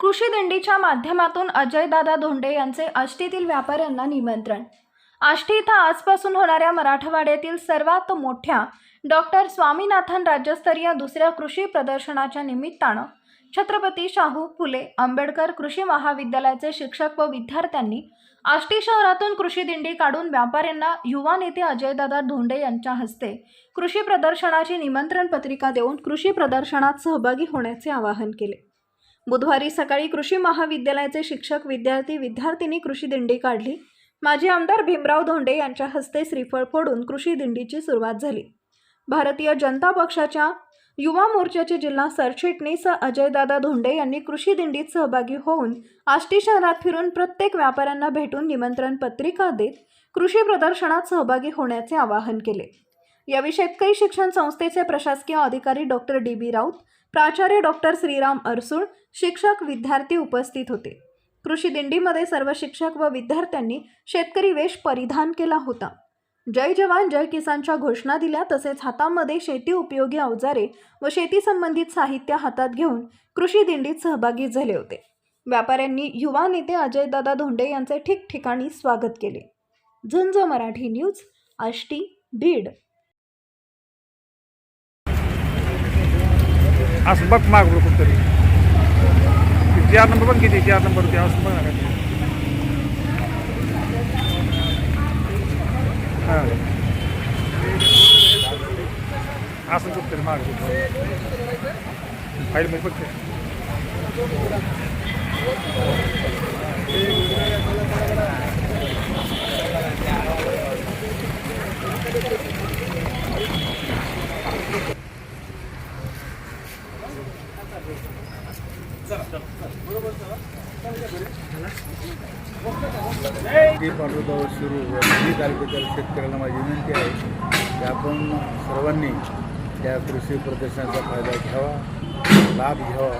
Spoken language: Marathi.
कृषी दिंडीच्या माध्यमातून अजयदादा धोंडे यांचे आष्टीतील व्यापाऱ्यांना निमंत्रण. आष्टी इथं आजपासून होणाऱ्या मराठवाड्यातील सर्वात मोठ्या डॉक्टर स्वामीनाथन राज्यस्तरीय दुसऱ्या कृषी प्रदर्शनाच्या निमित्तानं छत्रपती शाहू फुले आंबेडकर कृषी महाविद्यालयाचे शिक्षक व विद्यार्थ्यांनी आष्टी शहरातून कृषी दिंडी काढून व्यापाऱ्यांना युवा नेते अजयदादा धोंडे यांच्या हस्ते कृषी प्रदर्शनाची निमंत्रण पत्रिका देऊन कृषी प्रदर्शनात सहभागी होण्याचे आवाहन केले. बुधवारी सकाळी कृषी महाविद्यालयाचे शिक्षक विद्यार्थी विद्यार्थिनी कृषी दिंडी काढली. माजी आमदार भीमराव धोंडे यांच्या हस्ते श्रीफळ फोडून कृषी दिंडीची सुरुवात झाली. भारतीय जनता पक्षाच्या युवा मोर्चाचे जिल्हा सरचिटणीस अजयदादा धोंडे यांनी कृषी दिंडीत सहभागी होऊन आष्टी शहरात फिरून प्रत्येक व्यापाऱ्यांना भेटून निमंत्रण पत्रिका देत कृषी प्रदर्शनात सहभागी होण्याचे आवाहन केले. यावेळी शेतकरी शिक्षण संस्थेचे प्रशासकीय अधिकारी डॉक्टर डी बी राऊत प्राचार्य डॉक्टर श्रीराम अरसूळ शिक्षक विद्यार्थी उपस्थित होते. कृषी दिंडीमध्ये सर्व शिक्षक व विद्यार्थ्यांनी शेतकरी वेश परिधान केला होता. जय जवान जय किसानच्या घोषणा दिल्या तसेच हातामध्ये शेती उपयोगी अवजारे व शेती संबंधित साहित्य हातात घेऊन कृषी दिंडीत सहभागी झाले होते. व्यापाऱ्यांनी युवा नेते अजयदादा धोंडे यांचे ठिकठिकाणी स्वागत केले. झुंज मराठी न्यूज आष्टी बीड. असं बघ मागवलं बघ कुठतरी चार नंबर पण किती चार नंबर होते असं बघ ना काय हां. असं कुठतरी माग फाईल मध्ये बघ ते. जी सुरू दोन्ही तालुक्यातील शेतकऱ्यांना माझी विनंती आहे की आपण सर्वांनी त्या कृषी प्रदर्शनाचा फायदा घ्यावा लाभ घ्यावा.